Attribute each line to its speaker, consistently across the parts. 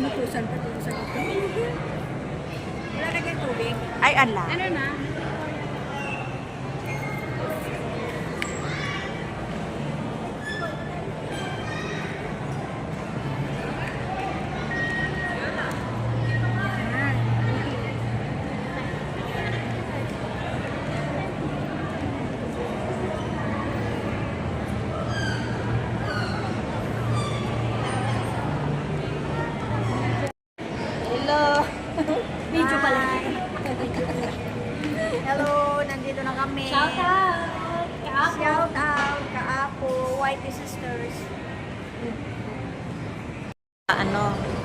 Speaker 1: Inutusan pa dito sa ito. Wala kayong tubig.
Speaker 2: Ay, ala.
Speaker 1: Ano na?
Speaker 2: Hello.
Speaker 1: Video pala. Hello, nandito na kami. Shout out! Kaapo. Shout out, Kaapo, White Sisters.
Speaker 2: Ano?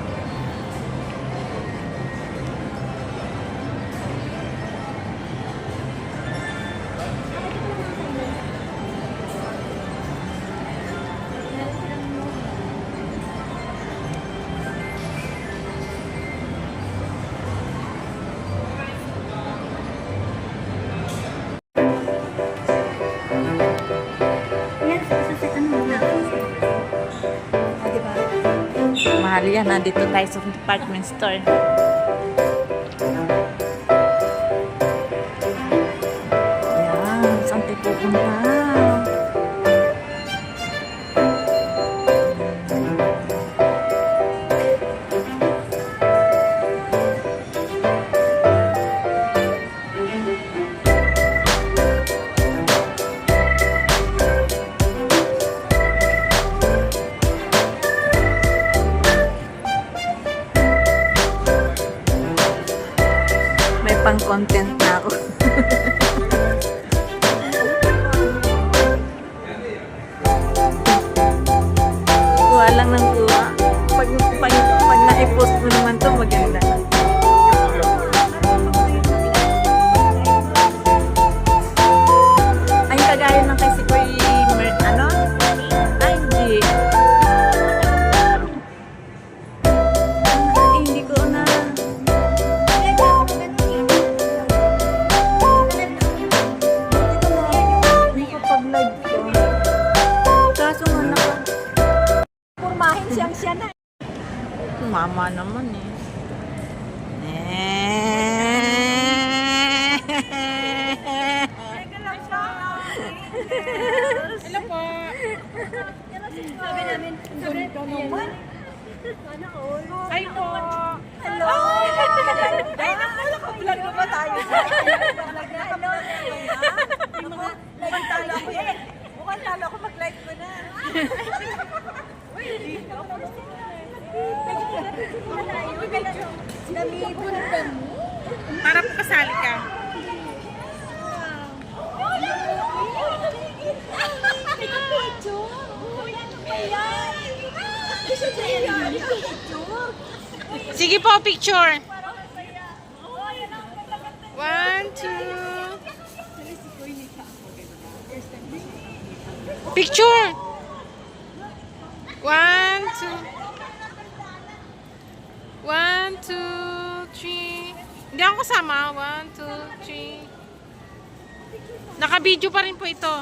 Speaker 2: Mahal yan. Nandito tayo sa department store.
Speaker 1: Purmahin siyang siya na.
Speaker 2: mama naman eh.
Speaker 1: Hello po. Sabi namin, sabi namin, sana all. Ay po. Hello. Ay, naka-vlog na ba tayo? Mukhang talo ako eh. Mukhang talo ako mag-like mo na.
Speaker 2: Para po kasali ka. Sige po, picture. One, two. Picture. One, two. One, two, three. Hindi ako kasama. One, two, three. Naka-video pa rin po ito.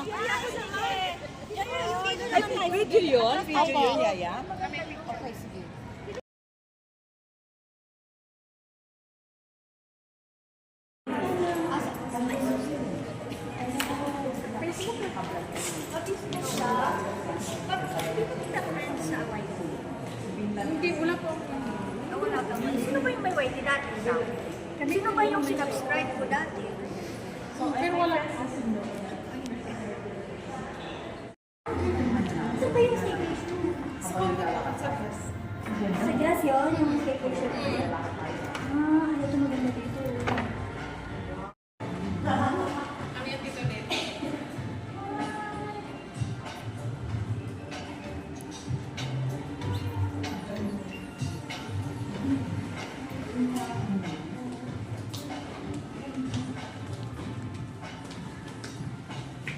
Speaker 1: Ay, video yun?
Speaker 2: Video yun,
Speaker 1: Yaya?
Speaker 2: Hindi, wala po.
Speaker 1: Ah, wala ka. Sino ba yung may white dati? Sino ba yung sinubscribe ko dati?
Speaker 2: Pero wala.
Speaker 1: Saan ba yung staycation? Sa yun, yung staycation.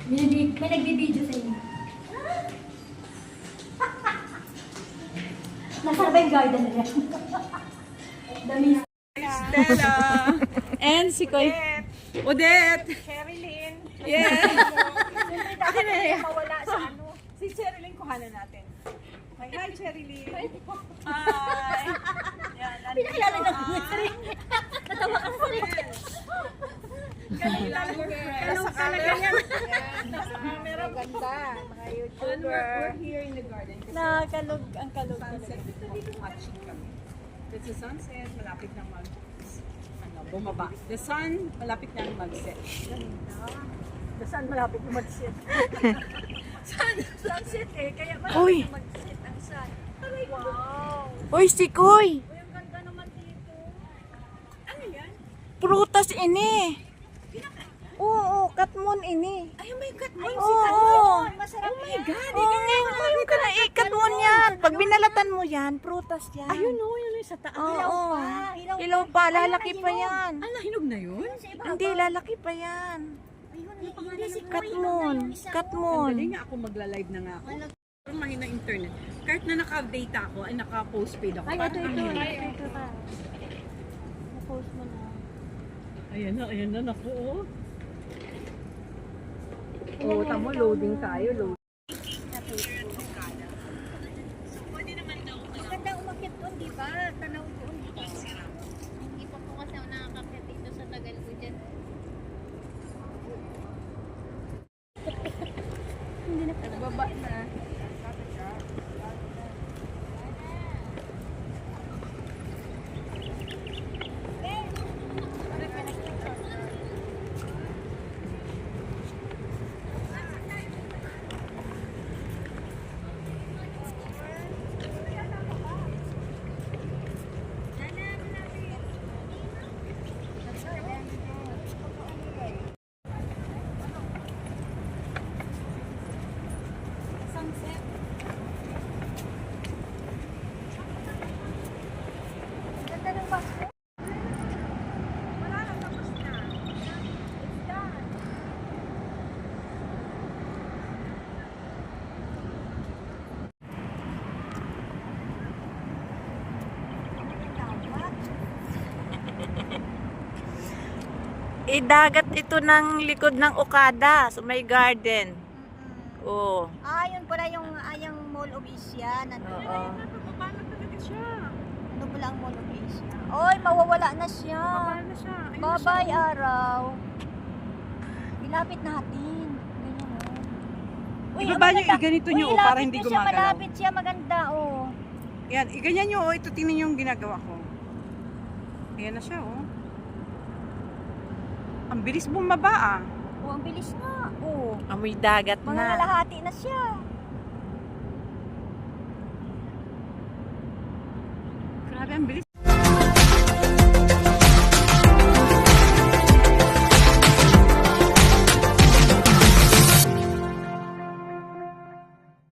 Speaker 1: May, may nagbibideo sa inyo. Nasaan ba yung garden nila? Dami.
Speaker 2: Stella. And si Koy. Odette.
Speaker 1: Sherilyn.
Speaker 2: Yeah.
Speaker 1: Siyempre dapat hindi mawala sa ano. Si Che.
Speaker 3: kanan natin. Hi, hi, Cherry Lee. Hi. Yan, ano
Speaker 1: Pinakilala na
Speaker 3: ang-
Speaker 1: Natawa ka sa
Speaker 3: Kailangan
Speaker 1: Kalong talaga yan.
Speaker 3: Nasa camera.
Speaker 1: Maganda, mga
Speaker 3: And
Speaker 1: YouTuber.
Speaker 3: we're, we're here in the garden. kasi
Speaker 1: Nakakalog, ang kalog
Speaker 3: sunset watching kami. It's a sunset, malapit nang mag ano, bumaba. The sun, malapit nang mag-set.
Speaker 1: Saan malapit yung mag-sit?
Speaker 3: Sun, sunset eh, kaya
Speaker 2: Uy.
Speaker 3: malapit na mag-set ang sun. Wow!
Speaker 2: Uy, si Koy!
Speaker 3: Uy, ang ganda naman dito. Ano yan?
Speaker 2: Prutas ini. Oo, katmon ini.
Speaker 3: Ay, may mo
Speaker 2: Oo. Oh,
Speaker 3: Masarap oh my God!
Speaker 2: Oo, ngayon ka na ikatmon yan. Pag binalatan mo yan, prutas yan.
Speaker 3: Ayun o, yun sa taas.
Speaker 2: Oo.
Speaker 1: Ilaw
Speaker 2: Ilaw pa, lalaki pa yan.
Speaker 3: Ah, nahinog na yun?
Speaker 2: Hindi, lalaki pa yan.
Speaker 1: Si.
Speaker 2: Katmon, katmon.
Speaker 3: Sandali nga ako magla-live na nga ako. Pero mahina internet. Kahit na naka-data ako, ay naka-postpaid ako.
Speaker 1: Ay, ito,
Speaker 3: Parang
Speaker 1: ito.
Speaker 3: ang.
Speaker 1: Ito, ito. Na-post mo na.
Speaker 3: Ayan na, ayan na, naku. oh. Oo, tamo, loading tayo, loading.
Speaker 1: Maganda umakit doon, di ba? Tanaw doon, di ba?
Speaker 4: Hindi pa po kasi ako nakakakit dito sa tagal ko dyan.
Speaker 3: Nagbaba na.
Speaker 1: Ganda ng basko.
Speaker 2: Idagat ito ng likod ng Okada sa may garden. Oo.
Speaker 1: Ah, yun pala yung ayang Mall of Asia. Nandun.
Speaker 2: Oo.
Speaker 1: Ano pala ang Mall of Asia? Oy, mawawala na siya.
Speaker 3: Nababa na siya. Ayun na
Speaker 1: Bye-bye,
Speaker 3: siya.
Speaker 1: araw. Ilapit natin. Ganyan, oh.
Speaker 3: Ibaba
Speaker 1: ang
Speaker 3: niyo,
Speaker 1: maganda.
Speaker 3: iganito niyo,
Speaker 1: Uy,
Speaker 3: oh, para
Speaker 1: ilapit
Speaker 3: hindi
Speaker 1: niyo siya,
Speaker 3: gumagalaw.
Speaker 1: Malapit siya, maganda, oh.
Speaker 3: Yan, iganyan nyo, oh. Ito, tingnan nyo yung ginagawa ko. Ayan na siya, oh. Ang bilis bumaba, ah.
Speaker 1: Oh, ang bilis nga. Oh.
Speaker 2: Amoy dagat
Speaker 1: Mga
Speaker 2: na.
Speaker 1: nalahati na siya.
Speaker 3: Grabe, ang bilis.